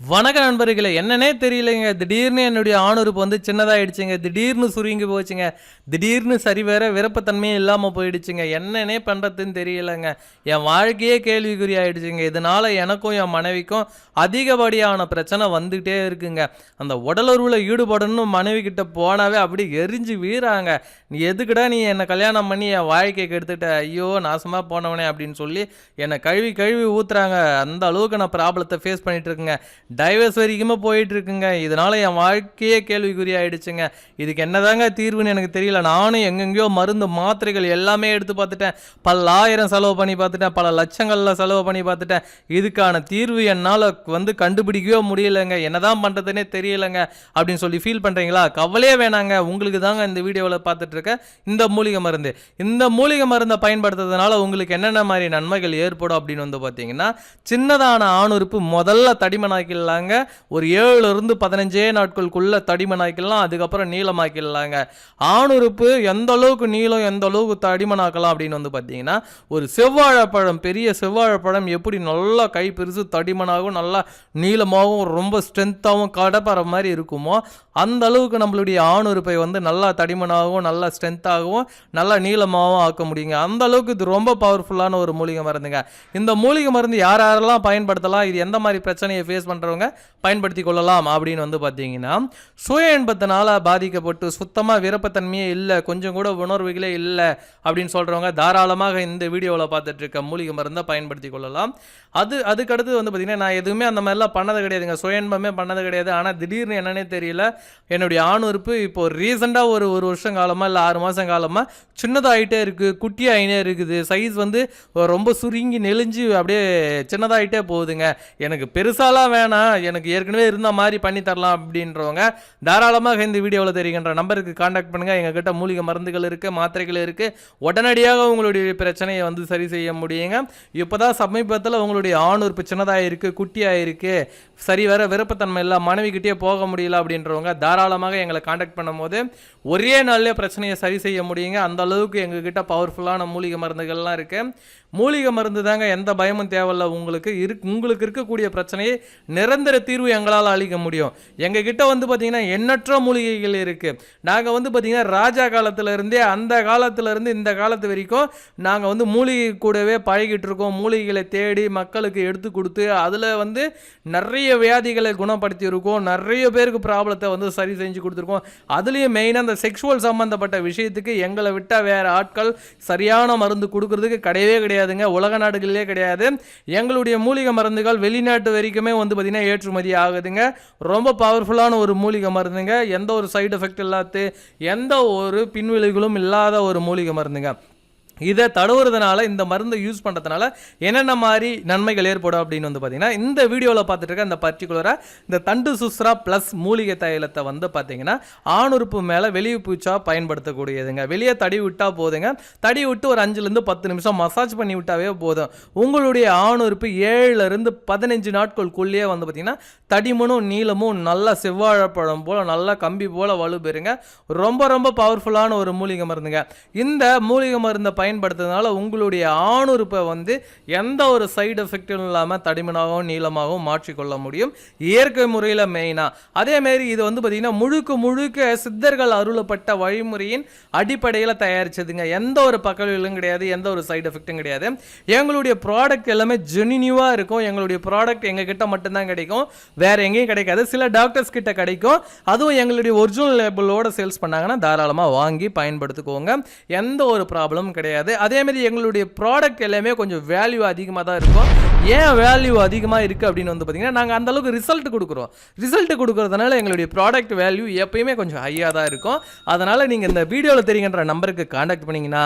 வணக்க நண்பர்களே என்னன்னே தெரியலைங்க. திடீர்னு என்னுடைய ஆணுறுப்பு வந்து சின்னதாயிடுச்சுங்க. திடீர்னு சுருங்கி போச்சுங்க. திடீர்னு சரி வேற விருப்பத்தன்மையே இல்லாமல் போயிடுச்சுங்க. என்னன்னே பண்ணுறதுன்னு தெரியலைங்க. என் வாழ்க்கையே கேள்விக்குறி ஆயிடுச்சுங்க. இதனால் எனக்கும் என் மனைவிக்கும் அதிகப்படியான பிரச்சனை வந்துக்கிட்டே இருக்குங்க. அந்த உடலுறவில் ஈடுபடணும் மனைவி கிட்ட போனாவே அப்படி எரிஞ்சு வீறாங்க. நீ எதுக்குடா நீ என்னை கல்யாணம் பண்ணி என் வாழ்க்கையை கெடுத்துட்ட ஐயோ நாசமாக போனவனே அப்படின்னு சொல்லி என்னை கழுவி கழுவி ஊத்துறாங்க. அந்த அளவுக்கு நான் ப்ராப்ளத்தை ஃபேஸ் பண்ணிட்டு டைவர்ஸ் வரைக்குமே போயிட்டு இருக்குங்க இதனால என் வாழ்க்கையே கேள்விக்குறி ஆயிடுச்சுங்க இதுக்கு என்னதாங்க தீர்வுன்னு எனக்கு தெரியல. நானும் எங்கெங்கேயோ மருந்து மாத்திரைகள் எல்லாமே எடுத்து பார்த்துட்டேன். பல்லாயிரம் செலவு பண்ணி பார்த்துட்டேன். பல லட்சங்களில் செலவு பண்ணி பார்த்துட்டேன். இதுக்கான தீர்வு என்னால் வந்து கண்டுபிடிக்கவே முடியலைங்க. என்னதான் பண்ணுறதுனே தெரியலைங்க. அப்படின்னு சொல்லி ஃபீல் பண்ணுறீங்களா கவலையே வேணாங்க. உங்களுக்கு தாங்க இந்த வீடியோவில் பார்த்துட்டு இருக்க இந்த மூலிகை மருந்து. இந்த மூலிகை மருந்தை பயன்படுத்துறதுனால உங்களுக்கு என்னென்ன மாதிரி நன்மைகள் ஏற்படும் அப்படின்னு வந்து பார்த்தீங்கன்னா சின்னதான ஆணுறுப்பு முதல்ல ஆக்கிடலாங்க. ஒரு ஏழுல இருந்து பதினஞ்சே நாட்களுக்குள்ள தடிமனாக்கிடலாம் அதுக்கப்புறம் நீளமாக்கிடலாங்க. ஆணுறுப்பு எந்த அளவுக்கு நீளம் எந்த அளவுக்கு தடிமன் ஆக்கலாம் அப்படின்னு வந்து பார்த்தீங்கன்னா ஒரு செவ்வாழைப்பழம் பெரிய செவ்வாழைப்பழம் எப்படி நல்லா கை பெருசு தடிமனாகவும் நல்லா நீளமாகவும் ரொம்ப ஸ்ட்ரென்த்தாகவும் கடப்பற மாதிரி இருக்குமோ அந்த அளவுக்கு நம்மளுடைய ஆணுறுப்பை வந்து நல்லா தடிமனாகவும் நல்லா ஸ்ட்ரென்த்தாகவும் நல்லா நீளமாகவும் ஆக்க முடியுங்க. அந்த அளவுக்கு இது ரொம்ப பவர்ஃபுல்லான ஒரு மூலிகை மருந்துங்க. இந்த மூலிகை மருந்து யார் யாரெல்லாம் பயன்படுத்தலாம் இது எந்த மாதிரி பிரச்சனையை ஃபேஸ் பண்ணுறவங்க பயன்படுத்தி கொள்ளலாம் அப்படின்னு வந்து பார்த்தீங்கன்னா சுய இன்பத்தினால பாதிக்கப்பட்டு சுத்தமாக விருப்பத்தன்மையே இல்லை கொஞ்சம் கூட உணர்வுகளே இல்லை அப்படின்னு சொல்கிறவங்க தாராளமாக இந்த வீடியோவில் பார்த்துட்டு இருக்க மூலிகை மருந்தை பயன்படுத்தி கொள்ளலாம். அது அதுக்கடுத்து வந்து பார்த்தீங்கன்னா நான் எதுவுமே அந்த மாதிரிலாம் பண்ணது கிடையாதுங்க. சுய இன்பமே பண்ணது கிடையாது. ஆனால் திடீர்னு என்னன்னே தெரியல. என்னுடைய ஆணுறுப்பு இப்போ ரீசெண்டாக ஒரு ஒரு வருஷம் காலமாக இல்லை ஆறு மாதம் காலமாக சின்னதாகிட்டே இருக்குது குட்டியாகினே இருக்குது. சைஸ் வந்து ரொம்ப சுருங்கி நெளிஞ்சு அப்படியே சின்னதாகிட்டே போகுதுங்க. எனக்கு பெருசாலாம் வேணாம். எனக்கு ஏற்கனவே இருந்த மாதிரி பண்ணி தரலாம் அப்படின்றவங்க தாராளமாக இந்த வீடியோவில் தெரிகின்ற நம்பருக்கு காண்டாக்ட் பண்ணுங்கள் எங்ககிட்ட மூலிகை மருந்துகள் இருக்குது மாத்திரைகள் இருக்குது உடனடியாக உங்களுடைய பிரச்சனையை வந்து சரி செய்ய முடியுங்க. இப்போ தான் சமீபத்தில் உங்களுடைய ஆணுறுப்பு சின்னதாக இருக்குது குட்டியாக இருக்குது சரி வர விருப்பத்தன்மை இல்லை மனைவிக்கிட்டே போக முடியல அப்படின்றவங்க தாராளமாக எங்களை காண்டாக்ட் பண்ணும்போது ஒரே நாள்லேயே பிரச்சனையை சரி செய்ய முடியுங்க. அந்த அளவுக்கு எங்ககிட்ட பவர்ஃபுல்லான மூலிகை மருந்துகள்லாம் இருக்குது மூலிகை மருந்து தாங்க எந்த பயமும் தேவையில்ல. உங்களுக்கு இரு உங்களுக்கு இருக்கக்கூடிய பிரச்சனையை நிரந்தர தீர்வு எங்களால் அளிக்க முடியும். எங்ககிட்ட வந்து பார்த்தீங்கன்னா எண்ணற்ற மூலிகைகள் இருக்குது நாங்கள் வந்து பார்த்தீங்கன்னா ராஜா காலத்துல இருந்தே அந்த காலத்திலேருந்து இந்த காலத்து வரைக்கும் நாங்கள் வந்து மூலிகை கூடவே பழகிட்டு இருக்கோம். மூலிகைகளை தேடி மக்களுக்கு எடுத்து கொடுத்து அதில் வந்து நிறைய வியாதிகளை குணப்படுத்தி இருக்கோம் நிறைய பேருக்கு ப்ராப்ளத்தை வந்து சரி செஞ்சு கொடுத்துருக்கோம். அதுலேயும் மெயினாக அந்த செக்ஷுவல் சம்மந்தப்பட்ட விஷயத்துக்கு எங்களை விட்டால் வேறு ஆட்கள் சரியான மருந்து கொடுக்கறதுக்கு கிடையவே கிடையாது. கிடையாதுங்க. உலக நாடுகளிலே கிடையாது. எங்களுடைய மூலிகை மருந்துகள் வெளிநாட்டு வரைக்குமே வந்து பார்த்திங்கன்னா ஏற்றுமதி ஆகுதுங்க. ரொம்ப பவர்ஃபுல்லான ஒரு மூலிகை மருந்துங்க. எந்த ஒரு சைடு எஃபெக்ட் இல்லாத எந்த ஒரு பின்விளைவுகளும் இல்லாத ஒரு மூலிகை மருந்துங்க. இதை தடவுறதுனால இந்த மருந்தை யூஸ் பண்ணுறதுனால என்னென்ன மாதிரி நன்மைகள் ஏற்படும் அப்படின்னு வந்து பார்த்தீங்கன்னா இந்த வீடியோவில் பார்த்துட்டு இருக்க இந்த பர்டிகுலராக இந்த தண்டு சுஸ்ரா ப்ளஸ் மூலிகை தைலத்தை வந்து பார்த்தீங்கன்னா ஆணுறுப்பு மேலே வெளியே பூச்சா பயன்படுத்தக்கூடியதுங்க. வெளியே தடி விட்டால் போதுங்க. தடி விட்டு ஒரு அஞ்சுலேருந்து பத்து நிமிஷம் மசாஜ் பண்ணி விட்டாவே போதும். உங்களுடைய ஆணுறுப்பு ஏழுலேருந்து பதினஞ்சு நாட்களுக்குள்ளேயே வந்து பார்த்தீங்கன்னா தடிமனும் நீளமும் நல்லா செவ்வாழைப்பழம் போல் நல்லா கம்பி போல் வலுப்பெறுங்க. ரொம்ப ரொம்ப பவர்ஃபுல்லான ஒரு மூலிகை மருந்துங்க. இந்த மூலிகை மருந்தை பயன் பயன்படுத்துறதுனால உங்களுடைய ஆணுறுப்பை வந்து எந்த ஒரு சைடு எஃபெக்டும் இல்லாமல் தடிமனாகவும் நீளமாகவும் மாற்றிக்கொள்ள முடியும். இயற்கை முறையில் மெயினாக அதேமாரி இது வந்து பார்த்திங்கன்னா முழுக்க முழுக்க சித்தர்கள் அருளப்பட்ட வழிமுறையின் அடிப்படையில் தயாரிச்சதுங்க. எந்த ஒரு பக்கவிலும் கிடையாது எந்த ஒரு சைடு எஃபெக்ட்டும் கிடையாது. எங்களுடைய ப்ராடக்ட் எல்லாமே ஜெனினியூவாக இருக்கும். எங்களுடைய ப்ராடக்ட் எங்ககிட்ட மட்டும்தான் கிடைக்கும். வேறு எங்கேயும் கிடைக்காது. சில டாக்டர்ஸ் கிட்ட கிடைக்கும். அதுவும் எங்களுடைய ஒரிஜினல் லேபிளோட சேல்ஸ் பண்ணாங்கன்னா தாராளமாக வாங்கி பயன்படுத்திக்கோங்க. எந்த ஒரு ப்ராப்ளமும் கிடையாது. அதேமாரி எங்களுடைய ப்ராடக்ட் எல்லாமே கொஞ்சம் வேல்யூ அதிகமாக தான் இருக்கும். ஏன் வேல்யூ அதிகமாக இருக்குது அப்படின்னு வந்து பார்த்தீங்கன்னா நாங்கள் அந்தளவுக்கு ரிசல்ட் கொடுக்குறோம். ரிசல்ட் கொடுக்குறதுனால எங்களுடைய ப்ராடக்ட் வேல்யூ எப்பயுமே கொஞ்சம் ஹையாக தான் இருக்கும். அதனால் நீங்கள் இந்த வீடியோவில் தெரிகின்ற நம்பருக்கு காண்டாக்ட் பண்ணிங்கன்னா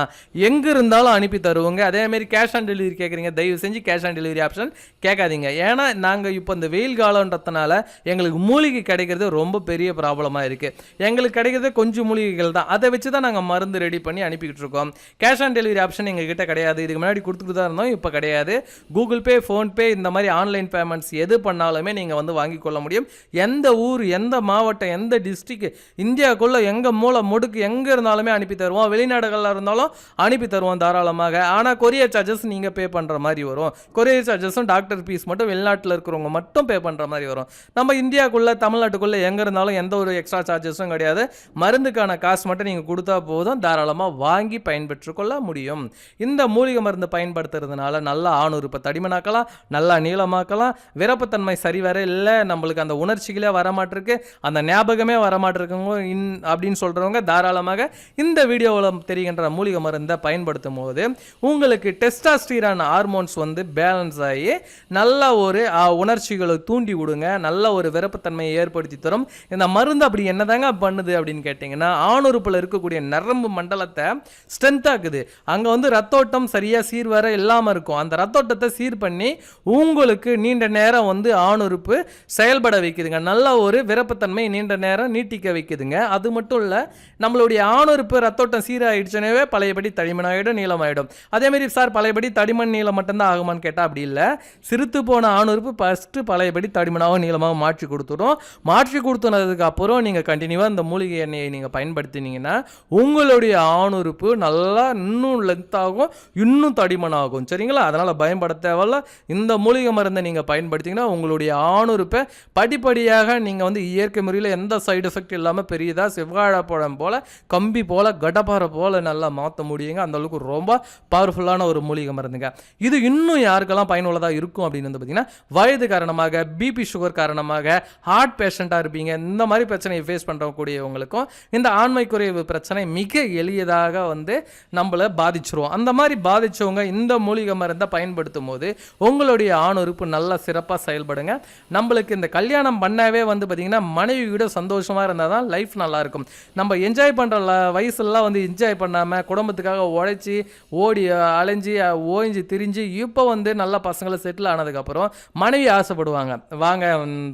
எங்கே இருந்தாலும் அனுப்பி தருவோங்க. அதேமாரி கேஷ் ஆன் டெலிவரி கேட்குறீங்க தயவு செஞ்சு கேஷ் ஆன் டெலிவரி ஆப்ஷன் கேட்காதீங்க. ஏன்னா நாங்கள் இப்போ இந்த வெயில் காலன்றதுனால எங்களுக்கு மூலிகை கிடைக்கிறது ரொம்ப பெரிய ப்ராப்ளமாக இருக்குது எங்களுக்கு கிடைக்கிறது கொஞ்சம் மூலிகைகள் தான். அதை வச்சு தான் நாங்கள் மருந்து ரெடி பண்ணி அனுப்பிக்கிட்டு இருக்கோம். Cash on delivery delivery option எங்ககிட்ட கிடையாது. இதுக்கு முன்னாடி கொடுத்துட்டு தான் இருந்தோம் இப்போ கிடையாது. கூகுள் பே ஃபோன்பே இந்த மாதிரி ஆன்லைன் பேமெண்ட்ஸ் எது பண்ணாலுமே நீங்கள் வந்து வாங்கிக் கொள்ள முடியும். எந்த ஊர் எந்த மாவட்டம் எந்த டிஸ்ட்ரிக்ட் இந்தியாவுக்குள்ளே எங்கே மூளை முடுக்கு எங்கே இருந்தாலுமே அனுப்பி தருவோம். வெளிநாடுகளில் இருந்தாலும் அனுப்பி தருவோம் தாராளமாக. ஆனால் கொரியர் சார்ஜஸ் நீங்கள் பே பண்ணுற மாதிரி வரும். கொரியர் சார்ஜஸும் டாக்டர் ஃபீஸ் மட்டும் வெளிநாட்டில் இருக்கிறவங்க மட்டும் பே பண்ணுற மாதிரி வரும். நம்ம இந்தியாவுக்குள்ளே தமிழ்நாட்டுக்குள்ளே எங்கே இருந்தாலும் எந்த ஒரு எக்ஸ்ட்ரா சார்ஜஸும் கிடையாது. மருந்துக்கான காசு மட்டும் நீங்கள் கொடுத்தா போதும். தாராளமாக வாங்கி பயன்பெற்றுக்கொள்ள முடியும். இந்த மூலிகை மருந்து பயன்படுத்துறதுனால நல்லா ஆணுறுப்பை தடிமனாக்கலாம் நல்லா நீளமாக்கலாம். விரப்புத்தன்மை சரி வர இல்லை நம்மளுக்கு அந்த உணர்ச்சிகளே வரமாட்டிருக்கு. அந்த ஞாபகமே வரமாட்டிருக்குங்க. இன் அப்படின்னு சொல்கிறவங்க தாராளமாக இந்த வீடியோவில் தெரிகின்ற மூலிகை மருந்தை பயன்படுத்தும் போது உங்களுக்கு டெஸ்டாஸ்டீரான் ஹார்மோன்ஸ் வந்து பேலன்ஸ் ஆகி நல்ல ஒரு உணர்ச்சிகளை தூண்டி விடுங்க. நல்ல ஒரு விரப்புத்தன்மையை ஏற்படுத்தி தரும். இந்த மருந்து அப்படி என்னதாங்க பண்ணுது அப்படின்னு கேட்டிங்கன்னா ஆணுறுப்பில் இருக்கக்கூடிய நரம்பு மண்டலத்தை ஸ்ட்ரென்த் ஆக்குது. அங்கே வந்து ரத்தோட்டம் சரியாக சீர் வர இல்லாமல் இருக்கும். அந்த ரத்தோட்டத்தை சீர் பண்ணி உங்களுக்கு நீண்ட நேரம் வந்து ஆணுறுப்பு செயல்பட வைக்குதுங்க. நல்ல ஒரு விரப்புத்தன்மை நீண்ட நேரம் நீட்டிக்க வைக்குதுங்க. அது மட்டும் இல்லை நம்மளுடைய ஆணுறுப்பு ரத்தோட்டம் சீராகிடுச்சுனவே பழையபடி தடிமனாயிடும் நீளமாயிடும். அதேமாரி சார் பழையபடி தடிமன் நீளம் மட்டும்தான் ஆகுமான்னு கேட்டால் அப்படி இல்லை. சிறுத்து போன ஆணுறுப்பு ஃபஸ்ட்டு பழையபடி தடிமனாகவும் நீளமாகவும் மாற்றி கொடுத்துடும் மாற்றி கொடுத்துனதுக்கு அப்புறம் நீங்கள் கண்டினியூவாக இந்த மூலிகை எண்ணெயை நீங்கள் பயன்படுத்தினீங்கன்னா உங்களுடைய ஆணுறுப்பு நல்லா இன்னும் இன்னும் லென்த் ஆகும் இன்னும் தடிமனாகும். சரிங்களா? அதனால் பயன்பட தேவையில்ல. இந்த மூலிகை மருந்தை நீங்கள் பயன்படுத்திங்கன்னா உங்களுடைய ஆணுறுப்பை படிப்படியாக நீங்கள் வந்து இயற்கை முறையில் எந்த சைடு எஃபெக்ட் இல்லாமல் பெரியதாக செவ்வாழைப்பழம் போல் கம்பி போல் கடப்பாறை போல் நல்லா மாற்ற முடியுங்க. அந்த அளவுக்கு ரொம்ப பவர்ஃபுல்லான ஒரு மூலிகை மருந்துங்க. இது இன்னும் யாருக்கெல்லாம் பயனுள்ளதாக இருக்கும் அப்படின்னு வந்து பார்த்தீங்கன்னா வயது காரணமாக பிபி சுகர் காரணமாக ஹார்ட் பேஷண்ட்டாக இருப்பீங்க. இந்த மாதிரி பிரச்சனையை ஃபேஸ் பண்ணுறக்கூடியவங்களுக்கும் இந்த ஆண்மை குறைவு பிரச்சனை மிக எளியதாக வந்து நம்மளை பாதிச்சிருவோம் அந்த மாதிரி பாதித்தவங்க இந்த மூலிகை மருந்தை பயன்படுத்தும் போது உங்களுடைய ஆண் உறுப்பு நல்லா சிறப்பாக செயல்படுங்க. நம்மளுக்கு இந்த கல்யாணம் பண்ணாவே வந்து பார்த்திங்கன்னா மனைவியோட சந்தோஷமாக இருந்தால் தான் லைஃப் நல்லாயிருக்கும். நம்ம என்ஜாய் பண்ணுற வயசுலலாம் வந்து என்ஜாய் பண்ணாமல் குடும்பத்துக்காக உழைச்சி ஓடி அலைஞ்சி ஓய்ஞ்சி திரிஞ்சு இப்போ வந்து நல்ல பசங்களை செட்டில் ஆனதுக்கப்புறம் மனைவி ஆசைப்படுவாங்க. வாங்க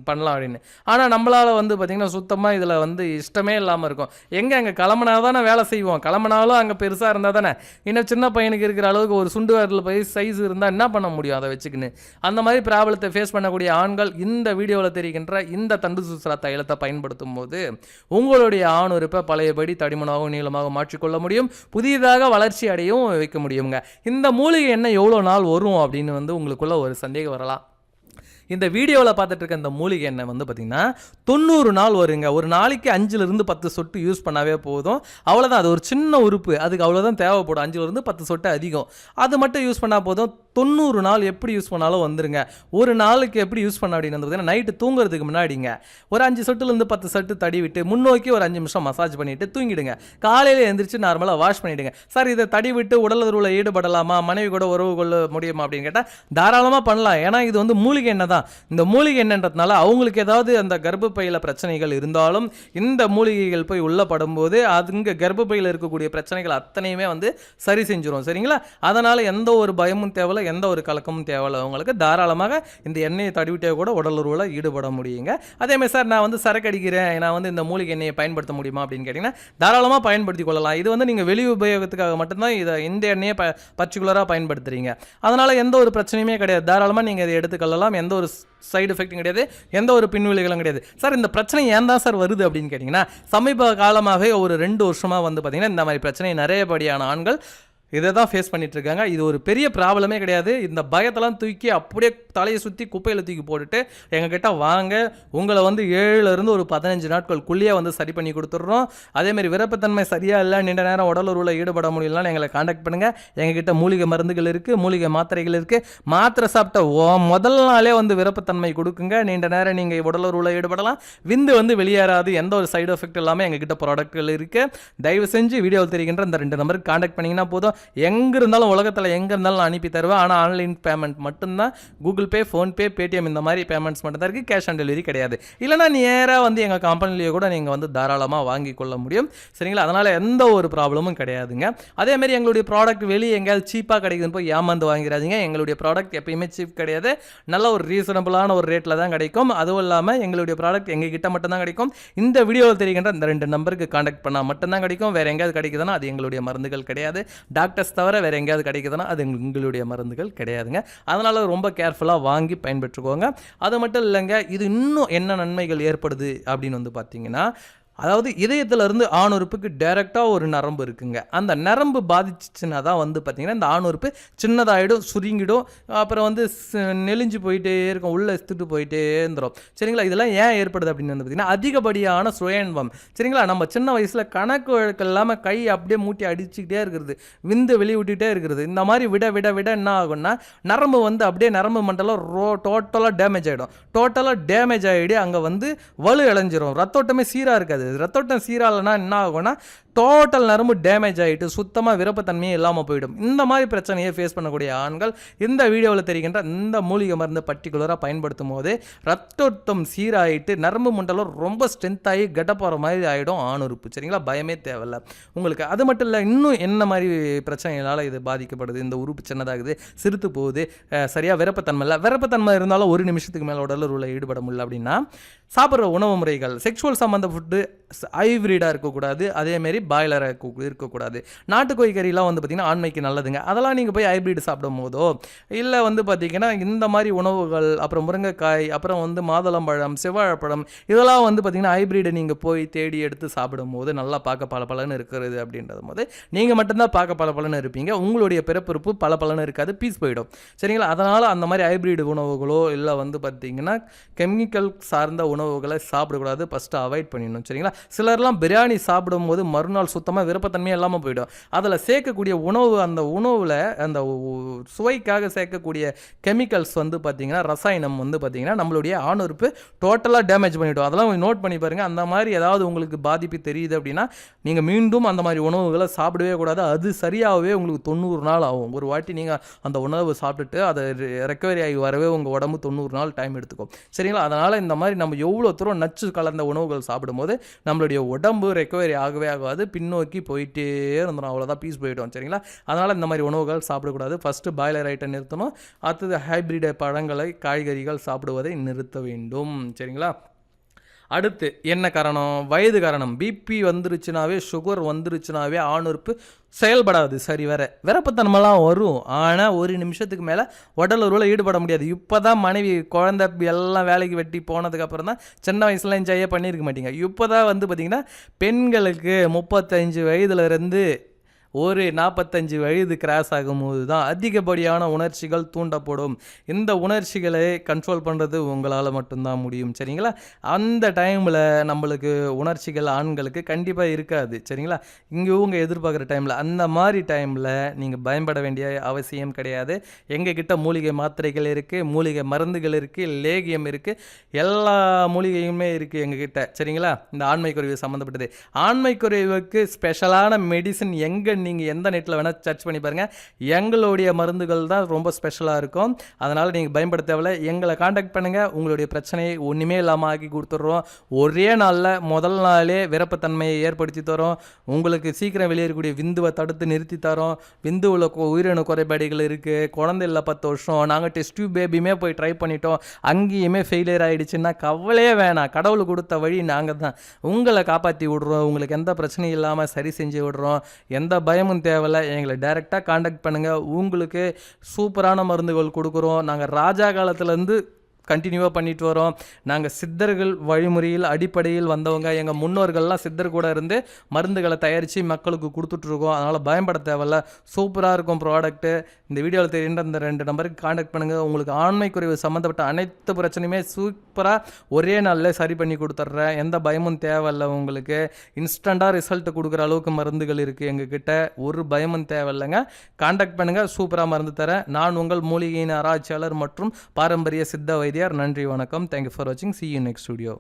பண்ணலாம் அப்படின்னு. ஆனால் நம்மளால் வந்து பார்த்திங்கன்னா சுத்தமாக இதில் வந்து இஷ்டமே இல்லாமல் இருக்கும். எங்கே அங்கே கிளம்புனா தானே வேலை செய்வோம். கிளம்புனாலும் அங்கே பெருசாக இருந்தால் தானே. இன்னும் சின்ன பையனுக்கு இருக்கிற அளவுக்கு ஒரு சுண்டு வரல போய் சைஸ் இருந்தால் என்ன பண்ண முடியும் அதை வச்சுக்கின்னு? அந்த மாதிரி ப்ராப்ளத்தை ஃபேஸ் பண்ணக்கூடிய ஆண்கள் இந்த வீடியோவில் தெரிகின்ற இந்த தண்டு சுசரா தைலத்தை பயன்படுத்தும் போது உங்களுடைய ஆணுறுப்பை பழையபடி தடிமனாகவும் நீளமாக மாற்றிக்கொள்ள முடியும். புதியதாக வளர்ச்சி அடையவும் வைக்க முடியுங்க. இந்த மூலிகை என்ன எவ்வளோ நாள் வரும் அப்படின்னு வந்து உங்களுக்குள்ள ஒரு சந்தேகம் வரலாம். இந்த வீடியோவில் பார்த்துட்டு இருக்க இந்த மூலிகை எண்ணெய் வந்து பார்த்திங்கன்னா தொண்ணூறு நாள் வருங்க. ஒரு நாளைக்கு அஞ்சுலேருந்து பத்து சொட்டு யூஸ் பண்ணாவே போதும். அவ்வளோதான் அது ஒரு சின்ன உறுப்பு. அதுக்கு அவ்வளோதான் தேவைப்படும். அஞ்சுலேருந்து பத்து சொட்டு அதிகம். அது மட்டும் யூஸ் பண்ணால் போதும். தொண்ணூறு நாள் எப்படி யூஸ் பண்ணாலும் வந்துருங்க. ஒரு நாளுக்கு எப்படி யூஸ் பண்ண அப்படின்னு வந்து பார்த்தீங்கன்னா நைட்டு தூங்குறதுக்கு முன்னாடிங்க. ஒரு அஞ்சு சொட்டுலேருந்து பத்து சொட்டு தடி விட்டு முன்னோக்கி ஒரு அஞ்சு நிமிஷம் மசாஜ் பண்ணிவிட்டு தூங்கிடுங்க. காலையில் எழுந்திரிச்சு நார்மலாக வாஷ் பண்ணிவிடுங்க சார் இதை தடி விட்டு உடல் உறவில் ஈடுபடலாமா? மனைவி கூட உறவு கொள்ள முடியுமா அப்படின்னு கேட்டால் தாராளமாக பண்ணலாம். ஏன்னா இது வந்து மூலிகை எண்ணெய் தான் இந்த மூலிகை என்னன்றதுனால அவங்களுக்கு ஏதாவது அந்த கர்ப்பப்பையில் பிரச்சனைகள் இருந்தாலும் இந்த மூலிகைகள் போய் உள்ளப்படும் படும்போது அதுங்க கர்ப்பப்பையில் இருக்கக்கூடிய பிரச்சனைகள் அத்தனையுமே வந்து சரி செஞ்சிடும் சரிங்களா? அதனால் எந்த ஒரு பயமும் தேவையில்ல எந்த ஒரு கலக்கமும் தேவையில்ல. அவங்களுக்கு தாராளமாக இந்த எண்ணெயை தடுவிட்டே கூட உடல் உருவில் ஈடுபட முடியுங்க. அதேமாதிரி சார் நான் வந்து சரக்கு அடிக்கிறேன் நான் வந்து இந்த மூலிகை எண்ணெயை பயன்படுத்த முடியுமா அப்படின்னு கேட்டிங்கன்னா தாராளமாக பயன்படுத்தி கொள்ளலாம். இது வந்து நீங்கள் வெளி உபயோகத்துக்காக மட்டும்தான் இதை இந்த எண்ணெயை ப பர்டிகுலராக பயன்படுத்துறீங்க. அதனால் எந்த ஒரு பிரச்சனையுமே கிடையாது. தாராளமாக நீங்கள் இதை எடுத்துக்கொள்ளலாம் எந்த ஒரு சைடு எஃபெக்ட்டும் கிடையாது எந்த ஒரு பின்விளைகளும் கிடையாது. சார் இந்த பிரச்சனை ஏன் தான் சார் வருது அப்படின்னு கேட்டிங்கன்னா சமீப காலமாகவே ஒரு ரெண்டு வருஷமாக வந்து பார்த்திங்கன்னா இந்த மாதிரி பிரச்சனை நிறையபடியான ஆண்கள் இதை தான் ஃபேஸ் பண்ணிகிட்ருக்காங்க இருக்காங்க இது ஒரு பெரிய ப்ராப்ளமே கிடையாது. இந்த பயத்தெல்லாம் தூக்கி அப்படியே தலையை சுற்றி குப்பையில் தூக்கி போட்டுட்டு எங்ககிட்ட வாங்க உங்களை வந்து ஏழுலேருந்து ஒரு பதினஞ்சு நாட்களுக்குள்ளேயே வந்து சரி பண்ணி கொடுத்துட்றோம். அதேமாரி விருப்பத்தன்மை சரியாக இல்லை நீண்ட நேரம் உடலுறவில் ஈடுபட முடியலன்னு எங்களை காண்டாக்ட் பண்ணுங்கள் எங்ககிட்ட மூலிகை மருந்துகள் இருக்குது மூலிகை மாத்திரைகள் இருக்குது மாத்திரை சாப்பிட்ட ஓ- முதல் நாளே வந்து விருப்பத்தன்மை கொடுக்குங்க. நீண்ட நேரம் நீங்கள் உடலுறவில் ஈடுபடலாம். விந்து வந்து வெளியேறாது. எந்த ஒரு சைடு எஃபெக்ட் இல்லாமல் எங்ககிட்ட ப்ராடக்ட்கள் இருக்குது தயவு செஞ்சு வீடியோவில் தெரிகின்ற இந்த ரெண்டு நம்பருக்கு காண்டாக்ட் பண்ணிங்கன்னா போதும். எங்கே இருந்தாலும் உலகத்தில் எங்கே இருந்தாலும் நான் அனுப்பி தருவேன். ஆனால் ஆன்லைன் பேமெண்ட் மட்டும்தான். கூகுள் பே ஃபோன்பே பேடிஎம் இந்த மாதிரி பேமெண்ட்ஸ் மட்டும் தான் இருக்குது கேஷ் ஆன் டெலிவரி கிடையாது. இல்லைனா நேராக வந்து எங்கள் கம்பெனிலேயே கூட நீங்கள் வந்து தாராளமாக வாங்கி கொள்ள முடியும். சரிங்களா? அதனால் எந்த ஒரு ப்ராப்ளமும் கிடையாதுங்க. அதேமாரி எங்களுடைய ப்ராடக்ட் வெளியே எங்கேயாவது சீப்பாக கிடைக்குதுன்னு போய் ஏமாந்து வாங்கிறாதீங்க. எங்களுடைய ப்ராடக்ட் எப்பயுமே சீப் கிடையாது. நல்ல ஒரு ரீசனபிளான ஒரு ரேட்டில் தான் கிடைக்கும். அதுவும் இல்லாமல் எங்களுடைய ப்ராடக்ட் எங்கள் கிட்ட மட்டும்தான் கிடைக்கும். இந்த வீடியோவில் தெரிகின்ற இந்த ரெண்டு நம்பருக்கு காண்டாக்ட் பண்ணால் மட்டும்தான் கிடைக்கும். வேறு எங்கேயாவது கிடைக்குதுன்னா அது எங்களுடைய மருந்துகள் கிடையாது. டாக்டர் டாக்டர்ஸ் தவிர வேறு எங்கேயாவது கிடைக்குதுன்னா அது எங்களுடைய உங்களுடைய மருந்துகள் கிடையாதுங்க. அதனால் ரொம்ப கேர்ஃபுல்லாக வாங்கி பயன்பெற்றுக்கோங்க. அது மட்டும் இல்லைங்க இது இன்னும் என்ன நன்மைகள் ஏற்படுது அப்படின்னு வந்து பார்த்தீங்கன்னா அதாவது இதயத்துல இருந்து ஆணுறுப்புக்கு டைரெக்டாக ஒரு நரம்பு இருக்குங்க. அந்த நரம்பு பாதிச்சுன்னா தான் வந்து பார்த்திங்கன்னா இந்த ஆணுறுப்பு சின்னதாகிடும் சுருங்கிடும். அப்புறம் வந்து நெளிஞ்சு போயிட்டே இருக்கும். உள்ளே இழுத்துட்டு போயிட்டே இருந்துடும் சரிங்களா? இதெல்லாம் ஏன் ஏற்படுது அப்படின்னு வந்து பார்த்திங்கன்னா அதிகப்படியான சுயன்பம் சரிங்களா? நம்ம சின்ன வயசில் கணக்கு வழக்கு இல்லாமல் கை அப்படியே மூட்டி அடிச்சுக்கிட்டே இருக்கிறது. விந்து வெளியே இருக்கிறது. இந்த மாதிரி விட விட விட என்ன ஆகும்னா நரம்பு வந்து அப்படியே நரம்பு மண்டலம் ரோ டோட்டலாக டேமேஜ் ஆகிடும் டோட்டலாக டேமேஜ் ஆகிடு அங்கே வந்து வலு இழஞ்சிரும் ரத்தோட்டமே சீராக இருக்காது. ரத்தோட்டம் சீராகலைன்னா என்ன ஆகும்னா டோட்டல் நரம்பு டேமேஜ் ஆகிட்டு சுத்தமாக விருப்பத்தன்மையே இல்லாமல் போயிடும். இந்த மாதிரி பிரச்சனையை ஃபேஸ் பண்ணக்கூடிய ஆண்கள் இந்த வீடியோவில் தெரிகின்ற இந்த மூலிகை மருந்து பர்டிகுலராக பயன்படுத்தும் போது ரத்தோட்டம் சீராயிட்டு நரம்பு மண்டலம் ரொம்ப ஸ்ட்ரென்த் ஆகி கட்டப்போகிற மாதிரி ஆகிடும் ஆணுறுப்பு. சரிங்களா? பயமே தேவையில்லை. உங்களுக்கு அது மட்டும் இல்லை இன்னும் என்ன மாதிரி பிரச்சனைகளால் இது பாதிக்கப்படுது? இந்த உறுப்பு சின்னதாகுது சிறுத்து போகுது சரியாக விருப்பத்தன்மை இல்லை. விருப்பத்தன்மை இருந்தாலும் ஒரு நிமிஷத்துக்கு மேலே உடல் உள்ள ஈடுபட முடியல அப்படின்னா சாப்பிட்ற உணவு முறைகள் செக்ஷுவல் சம்மந்த ஃபுட்டு ஹைப்ரிடாக இருக்கக்கூடாது. அதேமாரி பாய்லராக இருக்கக்கூடாது. நாட்டுக்கோழி கறிலாம் வந்து பார்த்திங்கன்னா ஆண்மைக்கு நல்லதுங்க. அதெல்லாம் நீங்கள் போய் ஹைப்ரிட் சாப்பிடும் போதோ இல்லை வந்து பார்த்திங்கன்னா இந்த மாதிரி உணவுகள் அப்புறம் முருங்கைக்காய் அப்புறம் வந்து மாதுளம்பழம் செவ்வாழைப்பழம் இதெல்லாம் வந்து பார்த்திங்கன்னா ஹைப்ரிடை நீங்கள் போய் தேடி எடுத்து சாப்பிடும் போது நல்லா பார்க்க பல பலன்னு இருக்கிறது அப்படின்றது போது நீங்கள் மட்டும்தான் பார்க்க பல பலன்னு இருப்பீங்க. உங்களுடைய பிறப்பிறப்பு பல பலன்னு இருக்காது பீஸ் போயிடும். சரிங்களா? அதனால் அந்த மாதிரி ஹைப்ரிட் உணவுகளோ இல்லை வந்து பார்த்திங்கன்னா கெமிக்கல் சார்ந்த உணவுகளை சாப்பிடக்கூடாது. ஃபஸ்ட்டு அவாய்ட் பண்ணிடணும். சரிங்களா? சிலர்லாம் பிரியாணி சாப்பிடும்போது மறுநாள் சுத்தமாக விருப்பத்தன்மையே இல்லாமல் போயிடும். அதில் சேர்க்கக்கூடிய உணவு அந்த உணவில் அந்த சுவைக்காக சேர்க்கக்கூடிய கெமிக்கல்ஸ் வந்து பார்த்திங்கன்னா ரசாயனம் வந்து பார்த்திங்கன்னா நம்மளுடைய ஆணுறுப்பு டோட்டலாக டேமேஜ் பண்ணிவிடும் அதெல்லாம் நோட் பண்ணி பாருங்கள் அந்த மாதிரி ஏதாவது உங்களுக்கு பாதிப்பு தெரியுது அப்படின்னா நீங்கள் மீண்டும் அந்த மாதிரி உணவுகளை சாப்பிடவே கூடாது. அது சரியாகவே உங்களுக்கு தொண்ணூறு நாள் ஆகும். ஒரு வாட்டி நீங்கள் அந்த உணவு சாப்பிட்டுட்டு அதை ரெக்கவரி ஆகி வரவே உங்கள் உடம்பு தொண்ணூறு நாள் டைம் எடுத்துக்கும். சரிங்களா? அதனால் இந்த மாதிரி நம்ம எவ்வளோ தூரம் நச்சு கலந்த உணவுகள் சாப்பிடும்போது நம்மளுடைய உடம்பு ரெக்கவரி ஆகவே ஆகாது. பின்னோக்கி போயிட்டே இருந்துடும் அவ்வளோதான் பீஸ் போயிடும் சரிங்களா? அதனால் இந்த மாதிரி உணவுகள் சாப்பிடக்கூடாது. ஃபஸ்ட்டு பாய்லர் ஐட்டம் நிறுத்தணும். அடுத்தது ஹைப்ரிட் பழங்களை காய்கறிகள் சாப்பிடுவதை நிறுத்த வேண்டும் சரிங்களா? அடுத்து என்ன காரணம்? வயது காரணம். பிபி வந்துருச்சுனாவே சுகர் வந்துருச்சுனாவே ஆணுறுப்பு செயல்படாது. சரி வேற. விரப்பத்தன்மைலாம் வரும். ஆனால் ஒரு நிமிஷத்துக்கு மேலே உடல் உருவில் ஈடுபட முடியாது. இப்போ தான் மனைவி குழந்தை எல்லாம் வேலைக்கு வெட்டி போனதுக்கப்புறம் தான் சின்ன வயசுலாம் என்ஜாயே பண்ணியிருக்க மாட்டீங்க. இப்போ தான் வந்து பார்த்திங்கன்னா பெண்களுக்கு முப்பத்தஞ்சு வயதுலேருந்து ஒரு நாற்பத்தஞ்சு வயது கிராஸ் ஆகும்போது தான் அதிகப்படியான உணர்ச்சிகள் தூண்டப்படும். இந்த உணர்ச்சிகளை கண்ட்ரோல் பண்ணுறது உங்களால் மட்டும்தான் முடியும் சரிங்களா? அந்த டைமில் நம்மளுக்கு உணர்ச்சிகள் ஆண்களுக்கு கண்டிப்பாக இருக்காது சரிங்களா? இங்கே இவங்க எதிர்பார்க்குற டைமில் அந்த மாதிரி டைமில் நீங்கள் பயன்பட வேண்டிய அவசியம் கிடையாது. எங்ககிட்ட மூலிகை மாத்திரைகள் இருக்குது மூலிகை மருந்துகள் இருக்குது லேகியம் இருக்குது எல்லா மூலிகையுமே இருக்குது எங்ககிட்ட சரிங்களா? இந்த ஆண்மை குறைவு சம்மந்தப்பட்டது ஆண்மை குறைவுக்கு ஸ்பெஷலான மெடிசன் எங்கே நீங்கள் எந்த நெட்டில் வேணால் சர்ச் பண்ணி பாருங்கள் எங்களுடைய மருந்துகள் தான் ரொம்ப ஸ்பெஷலாக இருக்கும். அதனால் நீங்கள் பயன்பட தேவையில்ல. எங்களை காண்டாக்ட் பண்ணுங்கள் உங்களுடைய பிரச்சனையை ஒன்றுமே இல்லாமல் ஆக்கி கொடுத்துட்றோம். ஒரே நாளில் முதல் நாளே விருப்பத்தன்மையை ஏற்படுத்தி தரோம். உங்களுக்கு சீக்கிரம் வெளியேறக்கூடிய விந்துவை தடுத்து நிறுத்தி தரோம். விந்துவில் உயிரின குறைபாடுகள் இருக்குது குழந்தை இல்லை பத்து வருஷம். நாங்கள் டெஸ்ட் டியூப் பேபியுமே போய் ட்ரை பண்ணிட்டோம். அங்கேயுமே ஃபெயிலியர் ஆகிடுச்சுன்னா கவலையே வேணாம். கடவுள் கொடுத்த வழி நாங்கள் தான் உங்களை காப்பாற்றி விடுறோம். உங்களுக்கு எந்த பிரச்சனையும் இல்லாமல் சரி செஞ்சு விடுறோம். எந்த பயமும் தேவையில்லை எங்களை டைரெக்டாக காண்டாக்ட் பண்ணுங்கள் உங்களுக்கு சூப்பரான மருந்துகள் கொடுக்குறோம். நாங்கள் ராஜா காலத்துலேருந்து கண்டினியூவாக பண்ணிட்டு வரோம். நாங்கள் சித்தர்கள் வழிமுறையில் அடிப்படையில் வந்தவங்க எங்கள் முன்னோர்கள்லாம் சித்தர் கூட இருந்து மருந்துகளை தயாரித்து மக்களுக்கு கொடுத்துட்ருக்கோம் அதனால் பயன்பட தேவையில்ல. சூப்பராக இருக்கும் ப்ராடக்ட்டு இந்த வீடியோவில் தெரியுன்ற இந்த ரெண்டு நம்பருக்கு காண்டாக்ட் பண்ணுங்கள் உங்களுக்கு ஆண்மை குறைவு சம்மந்தப்பட்ட அனைத்து பிரச்சனையுமே சூப்பராக ஒரே நாளில் சரி பண்ணி கொடுத்துட்றேன். எந்த பயமும் தேவையில்ல உங்களுக்கு. இன்ஸ்டண்ட்டாக ரிசல்ட் கொடுக்குற அளவுக்கு மருந்துகள் இருக்குது எங்ககிட்ட. ஒரு பயமும் தேவையில்லைங்க. காண்டாக்ட் பண்ணுங்கள் சூப்பராக மருந்து தரேன். நான் உங்கள் மூலிகையின் ஆராய்ச்சியாளர் மற்றும் பாரம்பரிய சித்த வைத்தியர் நன்றி வணக்கம். தேங்க்யூ ஃபார் வாட்சிங் சி யூ நெக்ஸ்ட் ஸ்டுடியோ